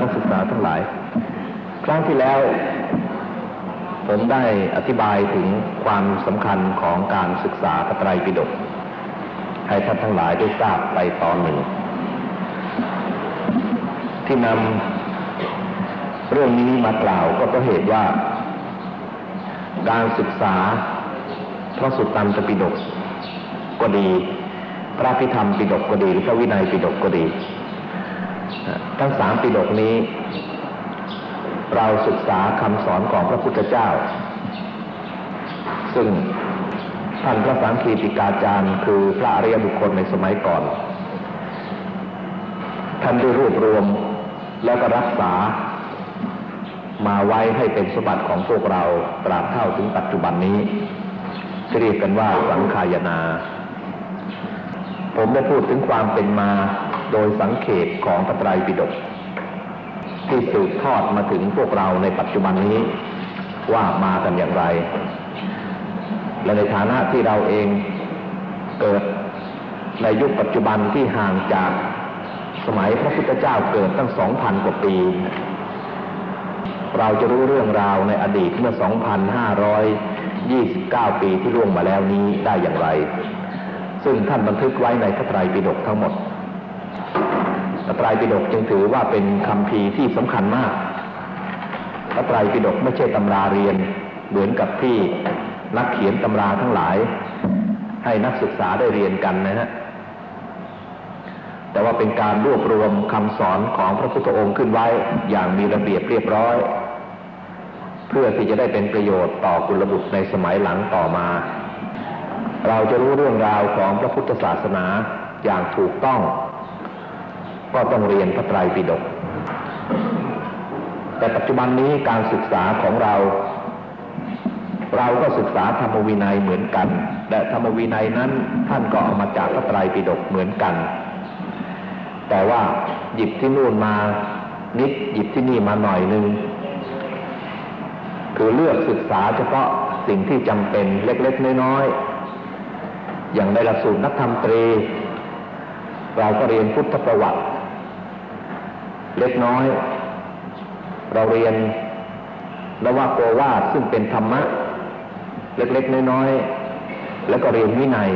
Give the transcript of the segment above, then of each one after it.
นักศึกษาทั้งหลาย ครั้งที่แล้ว ผมได้อธิบายถึงความสำคัญของการศึกษาพระไตรปิฎกให้ท่านทั้งหลายได้ทราบไปตอนหนึ่ง ที่นำเรื่องนี้มากล่าวก็เพราะเหตุว่า การศึกษาพระสุตตันตปิฎกก็ดี พระพิธรรมปิฎกก็ดีหรือพระวินัยปิฎกก็ดี ทั้งสามปิฎกนี้ เราศึกษาคำสอนของพระพุทธเจ้า ซึ่งท่านพระสังคีติกาจารย์ คือพระอริยบุคคลในสมัยก่อน ท่านได้รวบรวมแล้วก็รักษามาไว้ให้เป็นสมบัติของพวกเราตราบเท่าถึงปัจจุบันนี้เรียกกันว่าสังขายนา ผมได้พูดถึงความเป็นมา โดยสังเขตของพระไตรปิฎกที่สืบทอดมาถึงพวกเราในปัจจุบันนี้ว่ามากันอย่างไร และในฐานะที่เราเองเกิดในยุคปัจจุบันที่ห่างจากสมัยพระพุทธเจ้าเกิดตั้งสองพันกว่าปี เราจะรู้เรื่องราวในอดีตเมื่อ 2,529 ปีที่ล่วงมาแล้วนี้ได้อย่างไร ซึ่งท่านบันทึกไว้ในพระไตรปิฎกทั้งหมด พระไตรปิฎกจึงถือว่าเป็นคำพีที่สำคัญมาก พระไตรปิฎกไม่ใช่ตำราเรียน เหมือนกับที่นักเขียนตำราทั้งหลาย ให้นักศึกษาได้เรียนกันนะฮะ แต่ว่าเป็นการรวบรวมคำสอนของพระพุทธองค์ขึ้นไว้อย่างมีระเบียบเรียบร้อย เพื่อที่จะได้เป็นประโยชน์ต่อกุลบุตรในสมัยหลังต่อมา เราจะรู้เรื่องราวของพระพุทธศาสนาอย่างถูกต้อง ก็ต้องเรียนพระไตรปิฎกแต่ปัจจุบันนี้การศึกษาของเรา เราก็ศึกษาธรรมวินัยเหมือนกัน และธรรมวินัยนั้นท่านก็เอามาจากพระไตรปิฎกเหมือนกัน แต่ว่าหยิบที่นู่นมานิดหยิบที่นี่มาหน่อยนึงคือเลือกศึกษาเฉพาะสิ่งที่จำเป็นเล็กๆน้อยๆอย่างในหลักสูตรนักธรรมตรี เราก็เรียนพุทธประวัติ เล็กน้อย เราเรียนนวโกวาซึ่งเป็นธรรมะ เล็กๆน้อยๆแล้วก็เรียนวินัย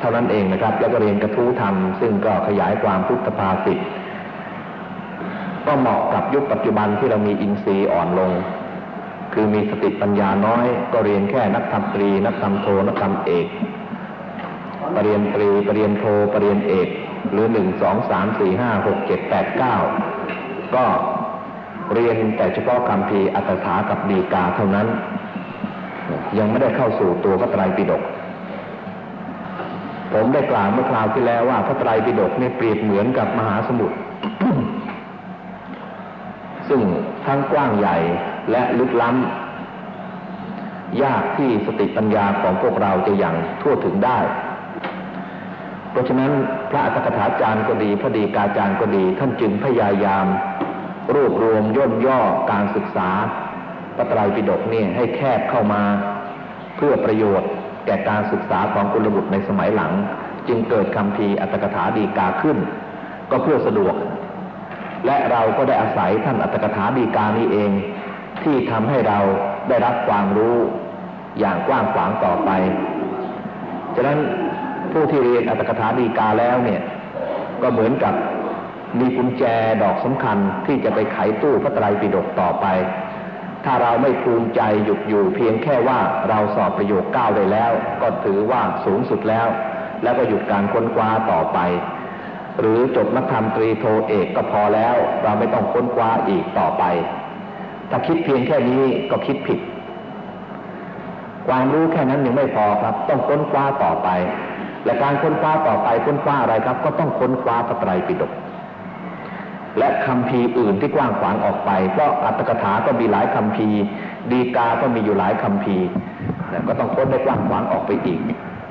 เท่านั้นเองนะครับ แล้วก็เรียนกระทู้ธรรม ซึ่งก็ขยายความพุทธภาษิตก็เหมาะกับยุคปัจจุบันที่เรามีอินทรีย์อ่อนลง คือมีสติปัญญาน้อย ก็เรียนแค่นักธรรมตรี นักธรรมโทนักธรรมเอกปรริญญาตรีปรริญญาโทปรริญญาเอก หรือหนึ่งสองสามสี่ห้าหกเจ็ดแปดเก้าก็เรียนแต่เฉพาะคำพีอัตถากับดีกาเท่านั้น ยังไม่ได้เข้าสู่ตัวพระไตรปิฎกผมได้กล่าวเมื่อคราวที่แล้วว่าพระไตรปิฎกนี่เปรียบเหมือนกับมหาสมุทรซึ่งทั้งกว้างใหญ่และลึกล้ำ ยากที่สติปัญญาของพวกเราจะอย่างทั่วถึงได้ เพราะฉะนั้น ระอัตถกถาจารย์ก็ดี พระดีกาจารย์ก็ดี ท่านจึงพยายาม รวบรวมย่นย่อการศึกษาพระไตรปิฎกนี่ให้แคบเข้ามา เพื่อประโยชน์แก่การศึกษาของกุลบุตรในสมัยหลัง จึงเกิดคำพีอัตถกถาดีกาขึ้น ก็เพื่อสะดวก และเราก็ได้อาศัยท่านอัตถกถาดีกานี้เอง ที่ทำให้เราได้รับความรู้อย่างกว้างขวางต่อไปฉะนั้น ผู้ที่เรียนอัตถกถาดีกาแล้วเนี่ย ก็เหมือนกับมีกุญแจดอกสำคัญที่จะไปไขตู้พระไตรปิฎกต่อไป ถ้าเราไม่ภูมิใจหยุดอยู่เพียงแค่ว่าเราสอบประโยคเก้าได้แล้ว ก็ถือว่าสูงสุดแล้ว แล้วก็หยุดการค้นคว้าต่อไป หรือจบนักธรรมตรีโทเอกก็พอแล้ว เราไม่ต้องค้นคว้าอีกต่อไป ถ้าคิดเพียงแค่นี้ก็คิดผิด ความรู้แค่นั้นยังไม่พอครับ ต้องค้นคว้าต่อไป และการค้นคว้าต่อไปค้นคว้าอะไรครับ ก็ต้องค้นคว้าพระไตรปิฎกและคำพีอื่นที่กว้างขวางออกไปเพราะอัตถกถาก็มีหลายคำพีดีกาก็มีอยู่หลายคำพีก็ต้องค้นได้กว้างขวางออกไปอีก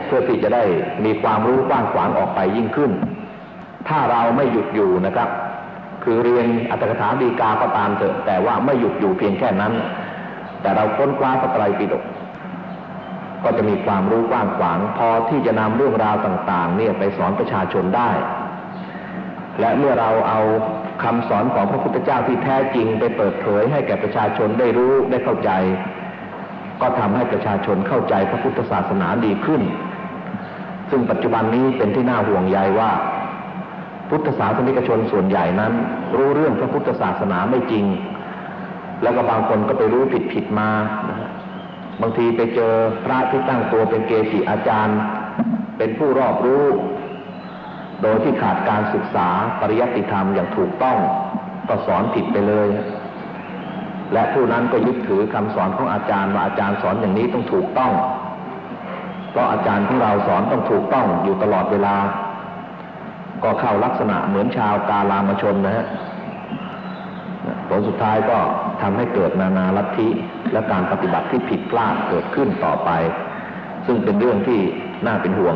เพื่อที่จะได้มีความรู้กว้างขวางออกไปยิ่งขึ้น ถ้าเราไม่หยุดอยู่นะครับ คือเรียนอัตถกถาดีกาก็ตามเถอะแต่ว่าไม่หยุดอยู่เพียงแค่นั้น แต่เราค้นคว้าพระไตรปิฎก ก็จะมีความรู้กว้างขวางพอที่จะนำเรื่องราวต่างๆ เนี่ยไปสอนประชาชนได้ และเมื่อเราเอาคำสอนของพระพุทธเจ้าที่แท้จริงไปเปิดเผยให้แก่ประชาชนได้รู้ได้เข้าใจ ก็ทำให้ประชาชนเข้าใจพระพุทธศาสนาดีขึ้น ซึ่งปัจจุบันนี้เป็นที่น่าห่วงใยว่า พุทธศาสนิกชนส่วนใหญ่นั้น รู้เรื่องพระพุทธศาสนาไม่จริง แล้วก็บางคนก็ไปรู้ผิดผิดมา บางทีไปเจอพระที่ตั้งตัวเป็นเกจิอาจารย์ เป็นผู้รอบรู้ โดยที่ขาดการศึกษาปริยัติธรรมอย่างถูกต้องก็สอนผิดไปเลย และผู้นั้นก็ยึดถือคำสอนของอาจารย์ว่าอาจารย์สอนอย่างนี้ต้องถูกต้องเพราะอาจารย์ของเราสอนต้องถูกต้องอยู่ตลอดเวลา ก็เข้าลักษณะเหมือนชาวกาลามชนนะฮะผลสุดท้ายก็ทำให้เกิดนานาลัทธิ และการปฏิบัติที่ผิดพลาดเกิดขึ้นต่อไป ซึ่งเป็นเรื่องที่น่าเป็นห่วง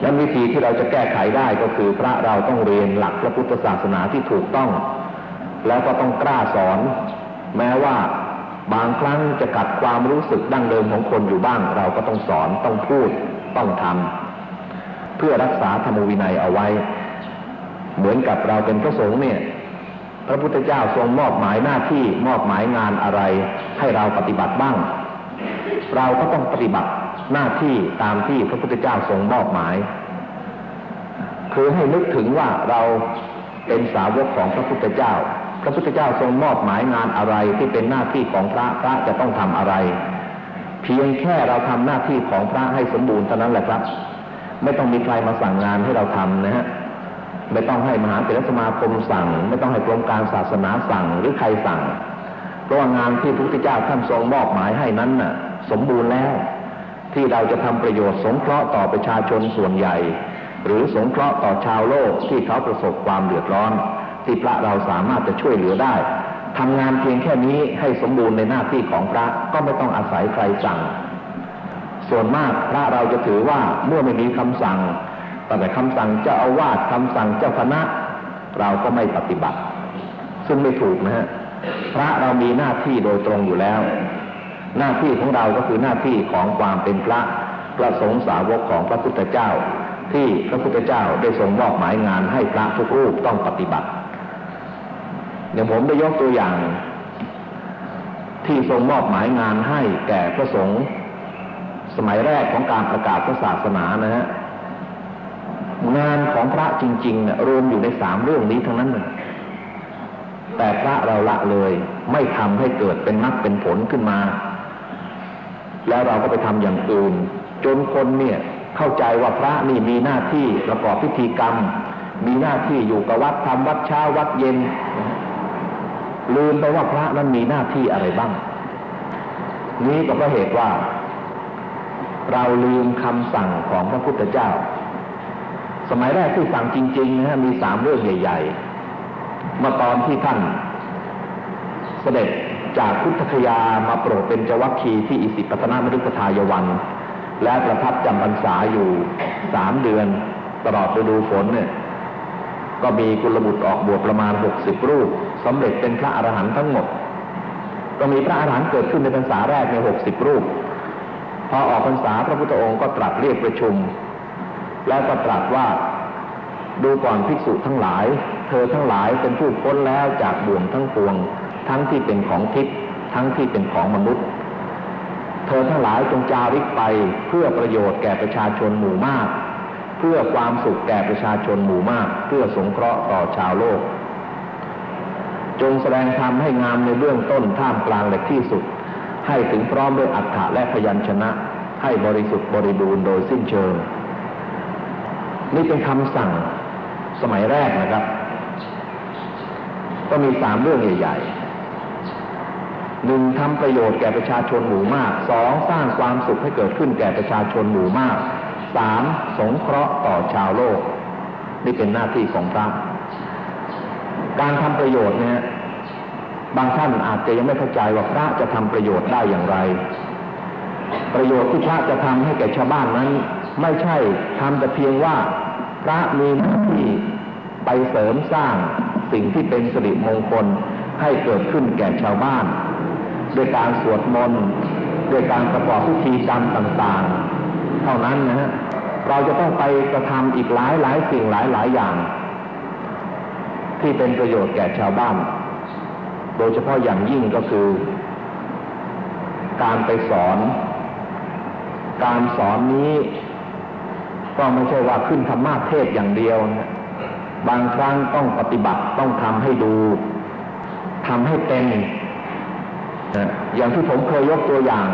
และวิธีที่เราจะแก้ไขได้ก็คือพระเราต้องเรียนหลักพระพุทธศาสนาที่ถูกต้อง แล้วก็ต้องกล้าสอน แม้ว่าบางครั้งจะกัดความรู้สึกดั้งเดิมของคนอยู่บ้าง เราก็ต้องสอนต้องพูดต้องทำเพื่อรักษาธรรมวินัยเอาไว้ เหมือนกับเราเป็นพระสงฆ์เนี่ย พระพุทธเจ้าทรงมอบหมายหน้าที่มอบหมายงานอะไร ให้เราปฏิบัติบ้าง เราก็ต้องปฏิบัติหน้าที่ตามที่พระพุทธเจ้าทรงมอบหมาย คือให้นึกถึงว่าเราเป็นสาวกของพระพุทธเจ้า พระพุทธเจ้าทรงมอบหมายงานอะไรที่เป็นหน้าที่ของพระพระจะต้องทำอะไร เพียงแค่เราทำหน้าที่ของพระให้สมบูรณ์เท่านั้นแหละครับ ไม่ต้องมีใครมาสั่งงานให้เราทำนะฮะ ไม่ต้องให้มหาเถรสมาคมสั่ง ไม่ต้องให้กรมการศาสนาสั่งหรือใครสั่ง เพราะว่างานที่พระพุทธเจ้าท่านทรงมอบหมายให้นั้นน่ะ สมบูรณ์แล้ว ที่เราจะทำประโยชน์สงเคราะห์ต่อประชาชนส่วนใหญ่ หรือสงเคราะห์ต่อชาวโลกที่เขาประสบความเดือดร้อน ที่พระเราสามารถจะช่วยเหลือได้ทำงานเพียงแค่นี้ให้สมบูรณ์ในหน้าที่ของพระก็ไม่ต้องอาศัยใครสั่ง ส่วนมากพระเราจะถือว่าเมื่อไม่มีคำสั่ง ตั้งแต่คำสั่งเจ้าอาวาสคำสั่งเจ้าคณะ เราก็ไม่ปฏิบัติ ซึ่งไม่ถูกนะฮะพระเรามีหน้าที่โดยตรงอยู่แล้ว หน้าที่ของเราก็คือหน้าที่ของความเป็นพระพระสงฆ์สาวกของพระพุทธเจ้า ที่พระพุทธเจ้าได้ทรงมอบหมายงานให้พระทุกรูปต้องปฏิบัติเดี๋ยวผมได้ยกตัวอย่าง ที่ทรงมอบหมายงานให้แก่พระสงฆ์สมัยแรกของการประกาศพระศาสนานะฮะ งานของพระจริงๆเนี่ยรวมอยู่ในสามเรื่องนี้ทั้งนั้นเลยแต่พระเราละเลย ไม่ทำให้เกิดเป็นมรรคเป็นผลขึ้นมา แล้วเราก็ไปทำอย่างอื่น จนคนเนี่ยเข้าใจว่าพระนี่มีหน้าที่ประกอบพิธีกรรม มีหน้าที่อยู่กับวัดทำวัดเช้าวัดเย็น ลืมไปว่าพระนั้นมีหน้าที่อะไรบ้าง นี้ก็เพราะเหตุว่า เราลืมคำสั่งของพระพุทธเจ้า สมัยแรกที่สั่งจริงๆนะฮะมีสามเรื่องใหญ่ ๆมื่อตอนที่ท่านเสด็จจากพุทธคยามาโปรดเป็นเจวัคคีที่อิสิปตนมฤคทายวัน และประทับจำพรรษาอยู่สามเดือน ตลอดฤดูฝนเนี่ยก็มีกุลบุตรออกบวชประมาณหกสิบรูปสำเร็จเป็นพระอรหันต์ทั้งหมด ก็มีพระอรหันต์เกิดขึ้นในพรรษาแรกในหกสิบรูป พอออกพรรษาพระพุทธองค์ก็ตรัสเรียกประชุม แล้วก็ตรัสว่าดูก่อนภิกษุทั้งหลาย เธอทั้งหลายเป็นผู้พ้นแล้วจากบ่วงทั้งปวง ทั้งที่เป็นของทิพย์ทั้งที่เป็นของมนุษย์ เธอทั้งหลายจงจาริกไปเพื่อประโยชน์แก่ประชาชนหมู่มาก เพื่อความสุขแก่ประชาชนหมู่มาก เพื่อสงเคราะห์ต่อชาวโลก จงแสดงธรรมให้งามในเบื้องต้นท่ามกลางและที่สุด ให้ถึงพร้อมด้วยอัฏฐะและพยัญชนะ ให้บริสุทธิ์บริบูรณ์โดยสิ้นเชิง นี่เป็นคำสั่งสมัยแรกนะครับ ก็มีสามเรื่องใหญ่ๆหนึ่งทำประโยชน์แก่ประชาชนหมู่มากสองสร้างความสุขให้เกิดขึ้นแก่ประชาชนหมู่มากสามสงเคราะห์ต่อชาวโลก นี่เป็นหน้าที่ของพระการทำประโยชน์เนี่ยบางท่านอาจจะยังไม่เข้าใจว่าพระจะทำประโยชน์ได้อย่างไร ประโยชน์ที่พระจะทำให้แก่ชาวบ้านนั้น ไม่ใช่ทำแต่เพียงว่าพระมีหน้าที่ไปเสริมสร้างสิ่งที่เป็นสิริมงคลให้เกิดขึ้นแก่ชาวบ้านด้วยการสวดมนต์ด้วยการประกอบพิธีกรรมต่างๆ เท่านั้นนะฮะเราจะต้องไปกระทำอีกหลายหลายสิ่งหลายหลายอย่างทที่เป็นประโยชน์แก่ชาวบ้าน โดยเฉพาะอย่างยิ่งก็คือ การไปสอน การสอนนี้ ก็ไม่ใช่ว่าขึ้นธรรมาเทศอย่างเดียวนะบางครั้งต้องปฏิบัติต้องทำให้ดูทำให้เป็นนะอย่างที่ผมเคยยกตัวอย่าง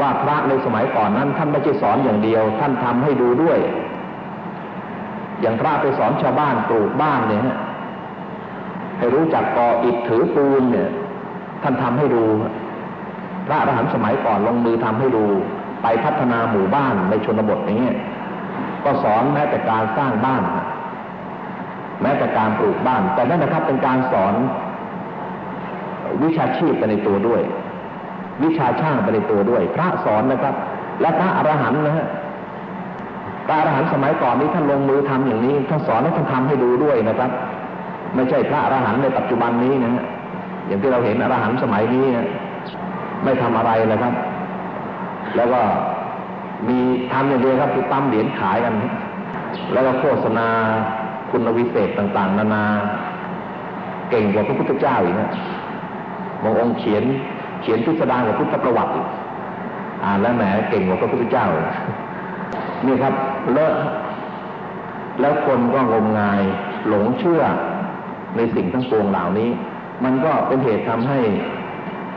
ว่าพระในสมัยก่อนนั้น ท่านไม่ใช่สอนอย่างเดียว ท่านทำให้ดูด้วย อย่างพระไปสอนชาวบ้านปลูกบ้านเนี่ยให้รู้จักก่ออิฐถือปูนเนี่ย ท่านทำให้ดู พระอรหันต์สมัยก่อนลงมือทำให้ดู ไปพัฒนาหมู่บ้านในชนบทอย่างเงี้ย ก็สอนแม้แต่การสร้างบ้าน แม้แต่การปลูกบ้าน แต่นั่นนะครับเป็นการสอนวิชาชีพไปในตัวด้วย วิชาช่างไปในตัวด้วย พระสอนนะครับ และพระอรหันต์นะฮะพระอรหันต์สมัยก่อนนี้ท่านลงมือทำอย่างนี้ท่านสอนให้ท่านทำให้ดูด้วยนะครับ ไม่ใช่พระอรหันต์ในปัจจุบันนี้นะฮะอย่างที่เราเห็นอรหันต์สมัยนี้นะไม่ทำอะไรนะครับ แล้วก็ มีทำอย่างเดียวครับคือตั้มเหรียญขายกัน แล้วก็โฆษณาคุณวิเศษต่างๆ นานา เก่งกว่าพระพุทธเจ้าอีกนะบางองค์เขียนเขียนพิสดารกว่าพุทธประวัติอีกอ่านแล้วแหมเก่งกว่าพระพุทธเจ้า นี่ครับเลอะแล้วคนก็งมงายหลงเชื่อในสิ่งทั้งปวงเหล่านี้ มันก็เป็นเหตุทำให้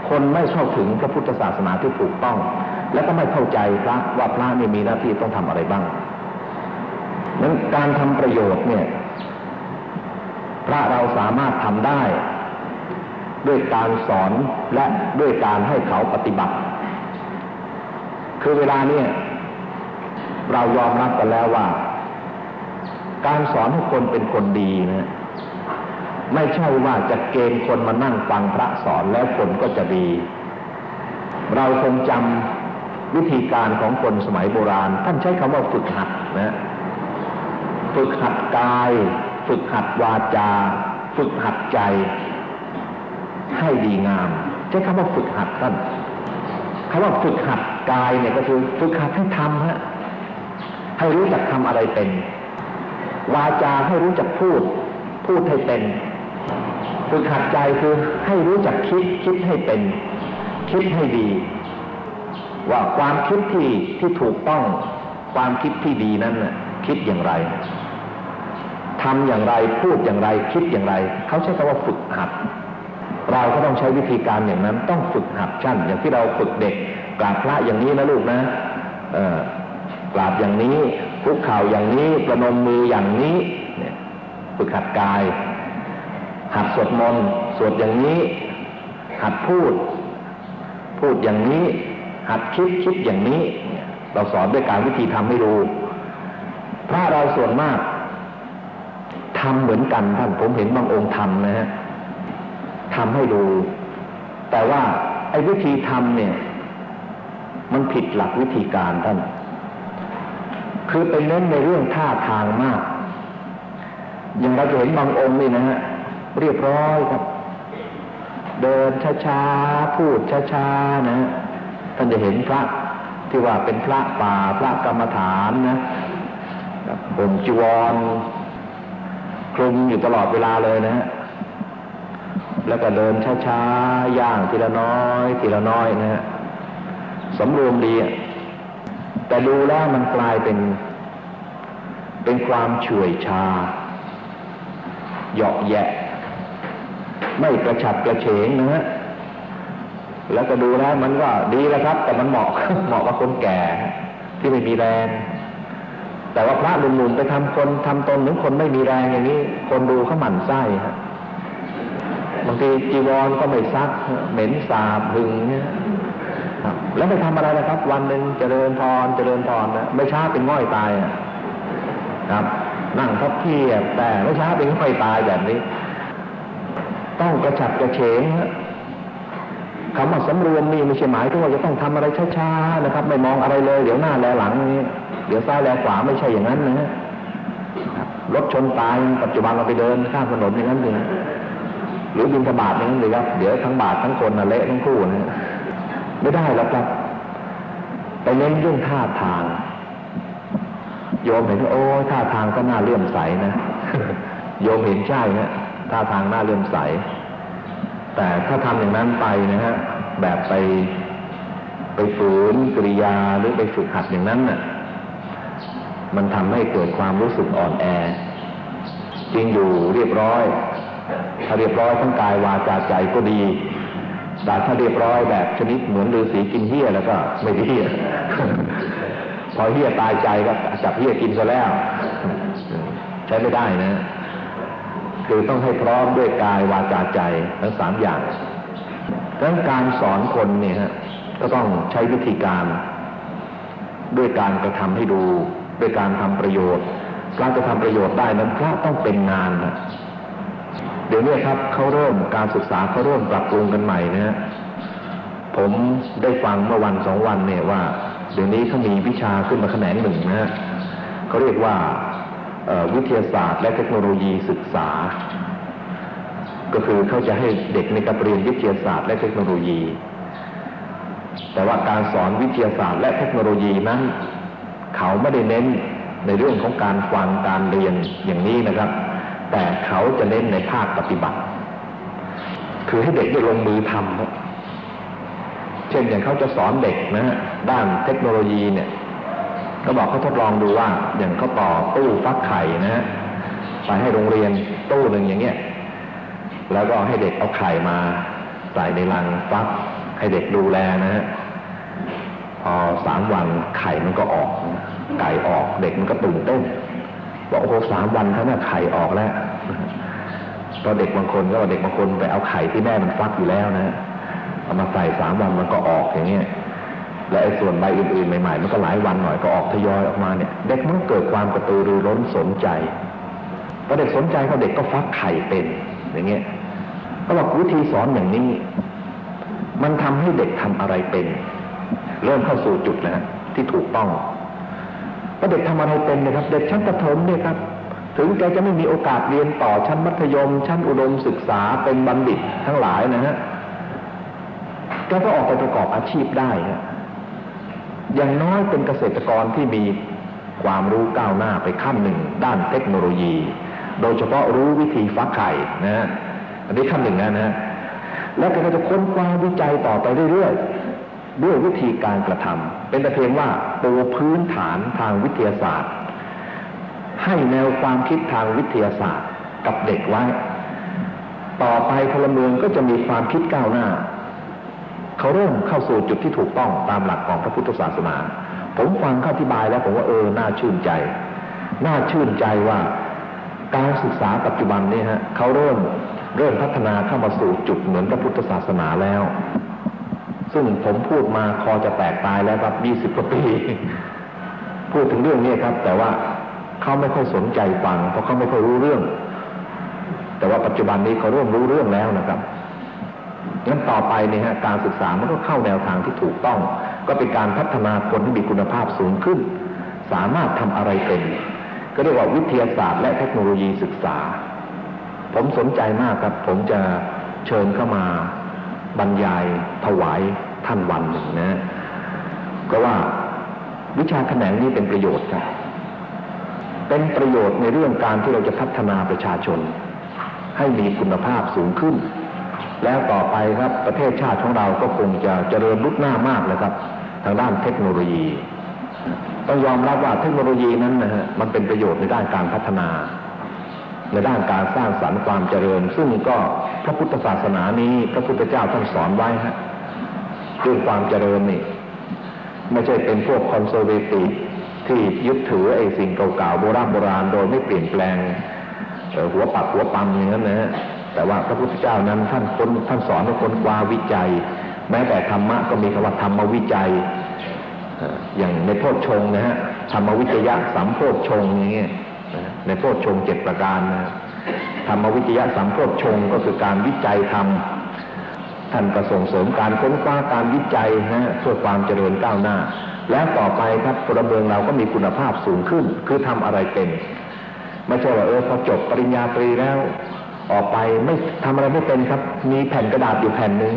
คนไม่เข้าถึงพระพุทธศาสนาที่ถูกต้อง และก็ไม่เข้าใจพระว่าพระนี่มีหน้าที่ต้องทำอะไรบ้างนั้นการทำประโยชน์เนี่ย พระเราสามารถทำได้ ด้วยการสอนและด้วยการให้เขาปฏิบัติ คือเวลาเนี่ย เรายอมรับกันแล้วว่า การสอนให้คนเป็นคนดีนะไม่ใช่ว่าจะเกณฑ์คนมานั่งฟังพระสอนแล้วคนก็จะดี เราคงจำ วิธีการของคนสมัยโบราณ ท่านใช้คำว่าฝึกหัดนะฝึกหัดกาย ฝึกหัดวาจา ฝึกหัดใจ ให้ดีงาม ใช้คำว่าฝึกหัดท่านคำว่าฝึกหัดกายเนี่ยก็คือฝึกหัดให้ทำฮะให้รู้จักทำอะไรเป็น วาจาให้รู้จักพูด พูดให้เป็น ฝึกหัดใจคือให้รู้จักคิดคิดให้เป็น คิดให้ดี ว่าความคิดที่ที่ถูกต้องความคิดที่ดีนั้นน่ะคิดอย่างไรทำอย่างไรพูดอย่างไรคิดอย่างไร เขาใช้คำว่าฝึกหัด เราก็ต้องใช้วิธีการอย่างนั้น ต้องฝึกหัดชั้นอย่างที่เราฝึกเด็กกราบพระอย่างนี้นะลูกนะเอกราบอย่างนี้คุกเข่าอย่างนี้ประนมมืออย่างนี้เนี่ยฝึกหัดกาย หัดสวดมนต์สวดอย่างนี้ หัดพูด พูดอย่างนี้ หัดคิดคิดอย่างนี้ เราสอนด้วยการวิธีทำให้ดูพระเราส่วนมากทำเหมือนกันท่านผมเห็นบางองค์ทำนะฮะทำให้ดู แต่ว่าไอ้วิธีทำเนี่ย มันผิดหลักวิธีการท่าน คือไปเน้นในเรื่องท่าทางมาก อย่างเราเห็นบางองค์นี่นะฮะเรียบร้อยครับ เดินช้าๆ พูดช้าๆ นะ ท่านจะเห็นพระที่ว่าเป็นพระป่าพระกรรมฐานนะผมจีวรคลุมอยู่ตลอดเวลาเลยนะฮะแล้วก็เดินช้าๆ ย่างทีละน้อย ทีละน้อยนะฮะสำรวมดี แต่ดูแล้วมันกลายเป็น เป็นความเฉื่อยชา เหยาะแยะ ไม่กระฉับกระเฉงนะฮะ แล้วก็ดูแล้วมันก็ดีแล้วครับ แต่มันเหมาะเหมาะกับคนแก่ที่ไม่มีแรง แต่ว่าพระหนุ่มๆไปทำคนทำตนหมือคนไม่มีแรงอย่างนี้ คนดูเขาหมั่นไส้ฮะบางทีจีวรก็ไม่ซัก เหม็นสาบหึงเนี่ยแล้วไปทำอะไรนะครับ วันหนึ่งเจริญพรเจริญพรนะไม่ช้าเป็นง่อยตายอะครับ นั่งทับเทียบแต่ไม่ช้าเป็นง่อยตายแบบนี้ ต้องกระฉับกระเฉง คำว่าสำรวมนี่ไม่ใช่หมายถึงว่าจะต้องทำอะไรช้าๆนะครับ ไม่มองอะไรเลย เดี๋ยวหน้าแลหลังนี้เดี๋ยวซ้ายแลขวาไม่ใช่อย่างนั้นนะฮะรถชนตายปัจจุบันเราไปเดินข้ามถนนอย่างนั้นเลยหรือบินทบาทอย่างนั้นเลยครับเดี๋ยวทั้งบาททั้งคนนะเละทั้งคู่นะไม่ได้แล้วครับ ไปเน้นเรื่องท่าทาง โยมเห็นโอ้ท่าทางก็น่าเลื่อมใสนะโยมเห็นใช่นะท่าทางน้าเลื่อมใส แต่ถ้าทำอย่างนั้นไปนะฮะแบบไปไปฝืนกริยาหรือไปฝึกหัดอย่างนั้นน่ะ มันทำให้เกิดความรู้สึกอ่อนแอจริงอยู่เรียบร้อย ถ้าเรียบร้อยทั้งกายวาจาใจก็ดีแต่ถ้าเรียบร้อยแบบชนิดเหมือนฤาษีกินเหี้ยแล้วก็ไม่ดีเหี้ยพอเหี้ยตายใจก็จับเหี้ยกินซะแล้ว ใช้ไม่ได้นะ คือต้องให้พร้อมด้วยกายวาจาใจทั้งสามอย่างดังการสอนคนเนี่ยฮะก็ต้องใช้วิธีการด้วยการกระทำให้ดู ด้วยการทำประโยชน์ การจะทำประโยชน์ได้นั้นพระต้องเป็นงานนะเดี๋ยวนี้ครับเขาเริ่มการศึกษาเขาเริ่มปรับปรุงกันใหม่นะฮะผมได้ฟังเมื่อวันสองวันเนี่ยว่า เดี๋ยวนี้เขามีวิชาขึ้นมาแขนงหนึ่งนะฮะเขาเรียกว่า วิทยาศาสตร์ และเทคโนโลยีศึกษา ก็คือเขาจะให้เด็กในการเรียนวิทยาศาสตร์และเทคโนโลยี แต่ว่าการสอนวิทยาศาสตร์ และเทคโนโลยีนั้น เขาไม่ได้เน้นในเรื่องของการฟังการเรียนอย่างนี้นะครับ แต่เขาจะเน้นในภาคปฏิบัติ คือให้เด็กได้ลงมือทำเช่นอย่างเขาจะสอนเด็กนะฮะด้านเทคโนโลยีเนี่ย ก็บอกเขาทดลองดูว่า อย่างเขาต่อตู้ฟักไข่นะฮะไปให้โรงเรียนตู้หนึ่งอย่างเงี้ยแล้วก็ให้เด็กเอาไข่มาใส่ในรังฟัก ให้เด็กดูแลนะฮะพอสามวันไข่มันก็ออก ไก่ออกเด็กมันก็ตื่นเต้นบอกโอ้โหสามวันเขาเนี่ยไข่ออกแล้วพอเด็กบางคนก็เด็กบางคนไปเอาไข่ที่แม่มันฟักอยู่แล้วนะเอามาใส่สามวันมันก็ออกอย่างเงี้ย และไอ้ส่วนใบอื่นๆใหม่ๆมันก็หลายวันหน่อยก็ออกทยอยออกมาเนี่ย เด็กมันเกิดความกระตือรือร้นสนใจพอเด็กสนใจเขาเด็กก็ฟักไข่เป็นอย่างเงี้ยก็บอกวิธีสอนอย่างนี้ มันทำให้เด็กทำอะไรเป็น เริ่มเข้าสู่จุดแล้วที่ถูกต้องพอเด็กทำอะไรเป็นนะครับ เด็กชั้นประถมเนี่ยครับ ถึงแกจะไม่มีโอกาสเรียนต่อชั้นมัธยม ชั้นอุดมศึกษาเป็นบัณฑิตทั้งหลายนะฮะแกก็ออกไปประกอบอาชีพได้ฮะ อย่างน้อยเป็นเกษตรกรที่มีความรู้ก้าวหน้าไปขั้นหนึ่งด้านเทคโนโลยี โดยเฉพาะรู้วิธีฟักไข่นะฮะอันนี้ขั้นหนึ่งนะนะแล้วก็จะค้นคว้าวิจัยต่อไปเรื่อยๆด้วยวิธีการกระทำเป็นแต่เพียงว่าปูพื้นฐานทางวิทยาศาสตร์ ให้แนวความคิดทางวิทยาศาสตร์กับเด็กไว้ ต่อไปพลเมืองก็จะมีความคิดก้าวหน้า เขาเริ่มเข้าสู่จุดที่ถูกต้องตามหลักของพระพุทธศาสนา ผมฟังเข้าอธิบายแล้วผมว่าเออ น่าชื่นใจ น่าชื่นใจว่าการศึกษาปัจจุบันนี้ฮะเขาเริ่มเริ่มพัฒนาเข้ามาสู่จุดเหมือนพระพุทธศาสนาแล้ว ซึ่งผมพูดมาคอจะแตกตายแล้วครับยี่สิบกว่าปี พูดถึงเรื่องนี้ครับ แต่ว่าเขาไม่ค่อยสนใจฟัง เพราะเขาไม่ค่อยรู้เรื่อง แต่ว่าปัจจุบันนี้เขาเริ่มรู้เรื่องแล้วนะครับ งั้นต่อไปเนี่ยฮะการศึกษามันก็เข้าแนวทางที่ถูกต้อง ก็เป็นการพัฒนาคนที่มีคุณภาพสูงขึ้น สามารถทำอะไรเป็น ก็เรียกว่าวิทยาศาสตร์และเทคโนโลยีศึกษา ผมสนใจมากครับ ผมจะเชิญเข้ามาบรรยายถวายท่านวันหนึ่งนะก็ว่าวิชาแขนงนี้เป็นประโยชน์ครับเป็นประโยชน์ในเรื่องการที่เราจะพัฒนาประชาชน ให้มีคุณภาพสูงขึ้น แล้วต่อไปครับประเทศชาติของเราก็คงจะเจริญรุดหน้ามากเลยครับ ทางด้านเทคโนโลยี ต้องยอมรับว่าเทคโนโลยีนั้นนะฮะมันเป็นประโยชน์ในด้านการพัฒนา ในด้านการสร้างสรรค์ความเจริญ ซึ่งก็พระพุทธศาสนานี้พระพุทธเจ้าท่านสอนไว้ฮะเรื่องความเจริญนี่ไม่ใช่เป็นพวกคอนเซอร์เวทีฟที่ยึดถือไอ้สิ่งเก่าๆโบราณโบราณโดยไม่เปลี่ยนแปลงหัวปักหัวปั๊มอย่างนั้นนะฮะ แต่ว่าพระพุทธเจ้านั้นท่านค้นท่านสอนให้ค้นคว้าวิจัย แม้แต่ธรรมะก็มีคำว่าธรรมวิจัยอย่างในโพชฌงนะฮะธรรมวิจยะสัมโพชฌงอย่างเงี้ยในโพชฌงเจ็ดประการนะธรรมวิจยะสัมโพชฌงก็คือการวิจัยธรรมท่านก็ส่งเสริมการค้นคว้าการวิจัยนะเพื่อความเจริญก้าวหน้า แล้วต่อไปครับพลเมืองเราก็มีคุณภาพสูงขึ้น คือทำอะไรเป็น ไม่ใช่ว่าเออพอจบปริญญาตรีแล้ว ออกไปไม่ทำอะไรไม่เป็นครับ มีแผ่นกระดาษอยู่แผ่นหนึ่ง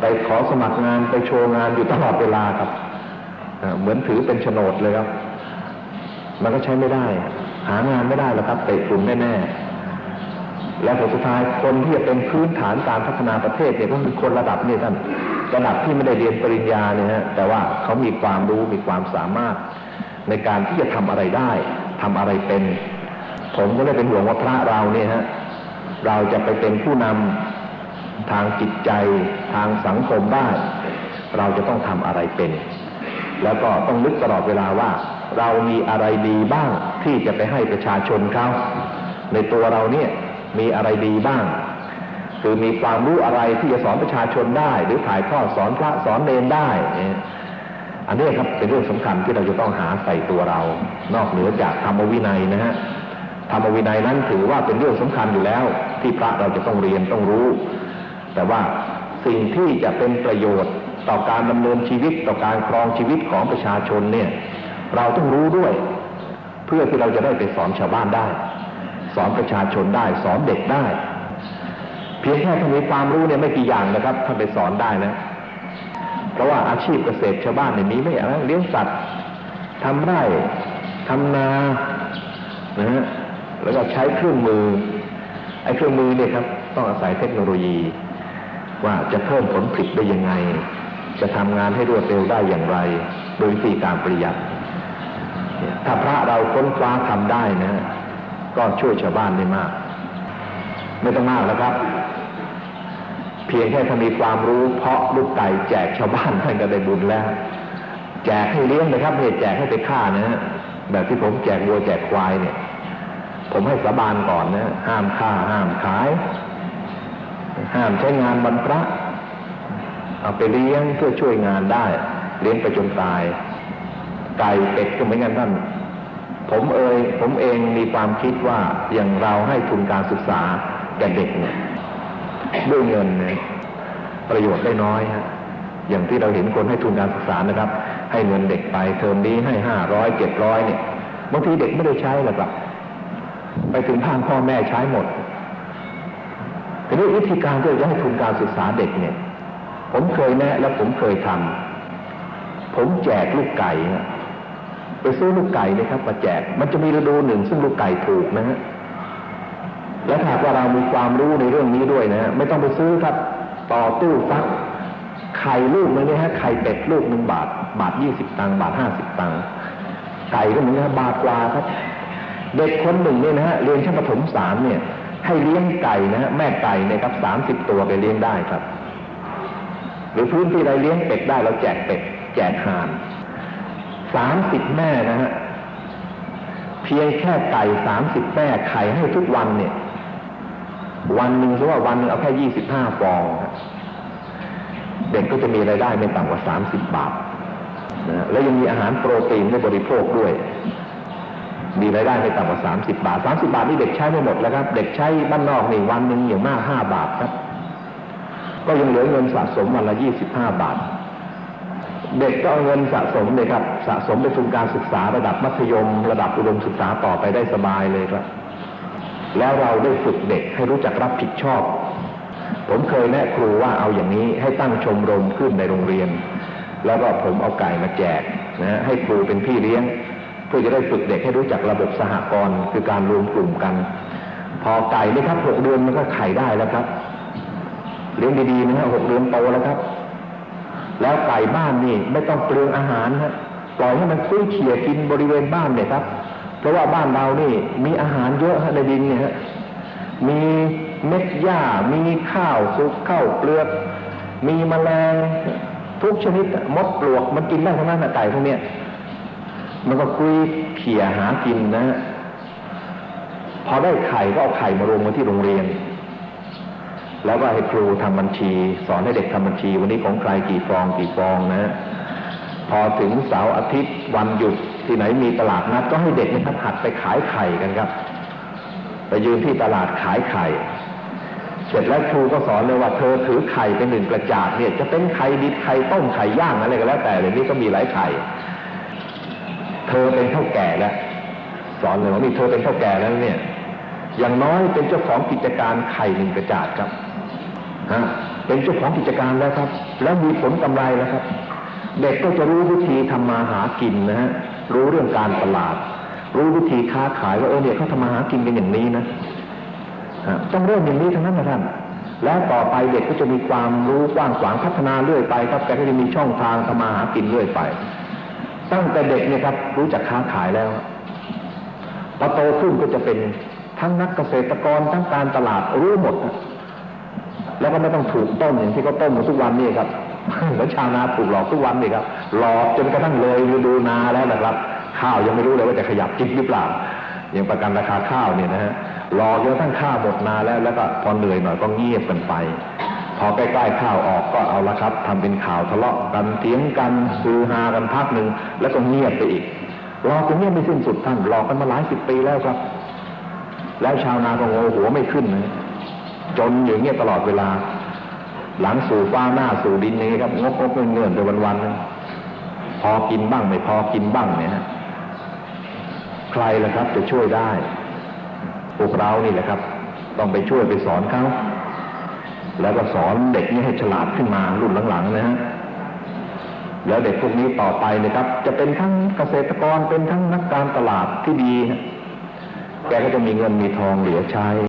ไปขอสมัครงานไปโชว์งานอยู่ตลอดเวลาครับเหมือนถือเป็นโฉนดเลยครับ มันก็ใช้ไม่ได้ หางานไม่ได้แล้วครับเตะฝุ่นแน่ๆและผลสุดท้ายคนที่จะเป็นพื้นฐานการพัฒนาประเทศเนี่ยก็คือคนระดับนี่ท่านระดับที่ไม่ได้เรียนปริญญาเนี่ยฮะแต่ว่าเขามีความรู้มีความสามารถในการที่จะทำอะไรได้ทำอะไรเป็น ผมก็เลยเป็นห่วงว่าพระเราเนี่ยฮะ เราจะไปเป็นผู้นำทางจิตใจทางสังคมได้ เราจะต้องทำอะไรเป็น แล้วก็ต้องนึกตลอดเวลาว่า เรามีอะไรดีบ้างที่จะไปให้ประชาชนเขาในตัวเราเนี่ยมีอะไรดีบ้าง คือมีความรู้อะไรที่จะสอนประชาชนได้ หรือถ่ายทอดสอนพระสอนเนนได้ อันนี้ครับเป็นเรื่องสำคัญที่เราจะต้องหาใส่ตัวเรา นอกเหนือจากธรรมวินัยนะฮะธรรมวินัยนั้นถือว่าเป็นเรื่องสำคัญอยู่แล้ว ที่พระเราจะต้องเรียนต้องรู้ แต่ว่าสิ่งที่จะเป็นประโยชน์ต่อการดำเนินชีวิตต่อการครองชีวิตของประชาชนเนี่ย เราต้องรู้ด้วย เพื่อที่เราจะได้ไปสอนชาวบ้านได้ สอนประชาชนได้ สอนเด็กได้ เพียงแค่ท่านมีความรู้เนี่ยไม่กี่อย่างนะครับท่านไปสอนได้นะ เพราะว่าอาชีพเกษตรชาวบ้านเนี่ยมีไม่อะไรเลี้ยงสัตว์ทำไร่ทำนานะฮะแล้วก็ใช้เครื่องมือ ไอ้เครื่องมือเนี่ยครับต้องอาศัยเทคโนโลยี ว่าจะเพิ่มผลผลิตได้ยังไง จะทำงานให้รวดเร็วได้อย่างไร โดยวิธีการประหยัดถ้าพระเราค้นคว้าทำได้นะก็ช่วยชาวบ้านได้มาก ไม่ต้องมากแล้วครับ เพียงแค่ถ้ามีความรู้เพาะลูกไก่แจกชาวบ้านท่านก็ได้บุญแล้ว แจกให้เลี้ยงนะครับไม่แจกให้ไปฆ่านะฮะแบบที่ผมแจกวัวแจกควายเนี่ย ผมให้สาบานก่อนนะ ห้ามฆ่า ห้ามขาย ห้ามใช้งานบรรพระเอาไปเลี้ยงเพื่อช่วยงานได้ เลี้ยงไปจนตาย ไก่เป็ดก็เหมือนกันท่าน ผมเอ่ยผมเองมีความคิดว่าอย่างเราให้ทุนการศึกษาแก่เด็กเนี่ยด้วยเงินเนี่ยประโยชน์ได้น้อยฮะอย่างที่เราเห็นคนให้ทุนการศึกษานะครับ ให้เงินเด็กไปเทอมนี้ให้ห้าร้อยเจ็ดร้อยเนี่ยบางทีเด็กไม่ได้ใช้หรอกครับ ไปถึงทางพ่อแม่ใช้หมดทีนี้วยวิธีการที่จะให้ทุนการศึกษาเด็กเนี่ย ผมเคยแนะและผมเคยทำผมแจกลูกไก่ไปซื้อลูกไก่นะครับมาแจก มันจะมีฤดูหนึ่ง ซึ่งลูกไก่ถูกนะฮะและหากว่าเรามีความรู้ในเรื่องนี้ด้วยนะฮะไม่ต้องไปซื้อครับต่อตู้ฟักไข่ลูกนึงเนี่ยฮะไข่เป็ดลูกหนึ่งบาท บาทยี่สิบตังค์บาทห้าสิบตังค์ไก่ก็เหมือนกันบาทกว่าครับ เด็กคนหนึ่งเนี่ยนะฮะเรียนชั้นประถมสามเนี่ย ให้เลี้ยงไก่นะฮะแม่ไก่นี่ยครับสามสิบตัวไปเลี้ยงได้ครับ หรือพื้นที่ใดเลี้ยงเป็ดได้เราแจกเป็ด แจกห่านสามสิบแม่นะฮะเพียงแค่ไก่สามสิบแม่ไข่ให้ทุกวันเนี่ย วันหนึ่งหรือว่าวันหนึงเอาแค่ยี่สิบห้าฟองเด็กก็จะมีรายได้ไม่ต่ำกว่าสามสิบบาทนะแล้วยังมีอาหารโปรตีนให้บริโภคด้วย มีรายได้ไม่ต่ำกว่าสามสิบบาทสามสิบาทนี่เด็กใช้ไม่หมดแล้วครับ เด็กใช้บ้านนอกนี่วันหนึ่งอย่างมากห้าบาทครับ ก็ยังเหลือเงินสะสมวันละยี่สิบห้าบาท เด็กก็เอาเงินสะสมเลยครับ สะสมไปทุนการศึกษาระดับมัธยม ระดับอุดมศึกษาต่อไปได้สบายเลยครับ แล้วเราได้ฝึกเด็กให้รู้จักรับผิดชอบ ผมเคยแนะครูว่าเอาอย่างนี้ให้ตั้งชมรมขึ้นในโรงเรียน แล้วก็ผมเอาไก่มาแจกนะให้ครูเป็นพี่เลี้ยง เพื่อจะได้ฝึกเด็กให้รู้จักระบบสหกรณ์คือการรวมกลุ่มกัน พอไก่นี่ครับหกเดือนมันก็ไข่ได้แล้วครับเลี้ยงดีๆนะฮะหกเดือนโตแล้วครับ แล้วไก่บ้านนี่ไม่ต้องเปลืองอาหารฮะปล่อยให้มันซุยเขี่ยกินบริเวณบ้านเนี่ยครับ เพราะว่าบ้านเรานี่มีอาหารเยอะฮะในดินเนี่ยฮะมีเม็ดหญ้ามีข้าวสุกข้าวเปลือก มีแมลงทุกชนิดมดปลวกมันกินได้ทั้งนั้นไก่พวกเนี้ย มันก็คุยเขี่ยหากินนะพอได้ไข่ก็เอาไข่มารวมกันที่โรงเรียน แล้วก็ให้ครูทำบัญชี สอนให้เด็กทำบัญชี วันนี้ของใครกี่ฟองกี่ฟองนะ พอถึงเสาร์อาทิตย์วันหยุดที่ไหนมีตลาดนัดก็ให้เด็กนะครับหัดไปขายไข่กันครับ ไปยืนที่ตลาดขายไข่ เสร็จแล้วครูก็สอนเลยว่าเธอถือไข่เป็นหนึ่งกระจาดเนี่ยจะเป็นไข่ดิบไข่ต้มไข่ย่างอะไรก็แล้วแต่เดี๋ยวนี้ก็มีหลายไข่ เธอเป็นเท่าแก่แล้วสอนเลยว่านี่เธอเป็นเท่าแก่แล้วเนี่ย อย่างน้อยเป็นเจ้าของกิจการไข่หนึ่งกระจาดครับฮะเป็นเจ้าของกิจการแล้วครับ แล้วมีผลกำไรแล้วครับ เด็กก็จะรู้วิธีทำมาหากินนะฮะรู้เรื่องการตลาด รู้วิธีค้าขายว่าเออเนี่ยเขาทำมาหากินกันอย่างนี้นะฮะต้องเริ่มอย่างนี้ทั้งนั้นนะท่านแล้วต่อไปเด็กก็จะมีความรู้กว้างขวางพัฒนาเรื่อยไปครับแกก็จะมีช่องทางทำมาหากินเรื่อยไป ตั้งแต่เด็กเนี่ยครับ รู้จักค้าขายแล้วพอโตขึ้นก็จะเป็นทั้งนักเกษตรกรทั้งการตลาดรู้หมด แล้วก็ไม่ต้องถูกต้มอย่างที่เขาต้มกันทุกวันนี่ครับแล้วชาวนาถูกหลอกทุกวันนี่ครับหลอกจนกระทั่งเลยฤดูนาแล้วนะครับ ข้าวยังไม่รู้เลยว่าจะขยับจริงหรือเปล่าอย่างประกันราคาข้าวเนี่ยนะฮะรอจนกระทั่งข้าวหมดนาแล้วแล้วก็พอเหนื่อยหน่อยก็เงียบกันไป พอใกล้ๆข้าวออกก็เอาละครับทำเป็นข่าวทะเลาะกันเถียงกันฮือฮากันพักหนึ่งแล้วก็เงียบไปอีกรอจนเงียบไม่สิ้นสุดท่านรอกันมาหลายสิบปีแล้วครับ แล้วชาวนาก็โงหัวไม่ขึ้นนะจนอยู่างเงี้ยตลอดเวลา หลังสู่ฟ้าหน้าสู่ดินนี้ครับงกงกเงื่อนๆไปวันๆนึงพอกินบ้างไม่พอกินบ้างเนี่ยใครล่ะครับจะช่วยได้พวกเรานี่แหละครับ ต้องไปช่วยไปสอนเขา แล้วก็สอนเด็กนี้ให้ฉลาดขึ้นมารุ่นหลังๆนะฮะแล้วเด็กพวกนี้ต่อไปนะครับ จะเป็นทั้งเกษตรกรเป็นทั้งนักการตลาดที่ดีฮะแกก็จะมีเงินมีทองเหลือใช้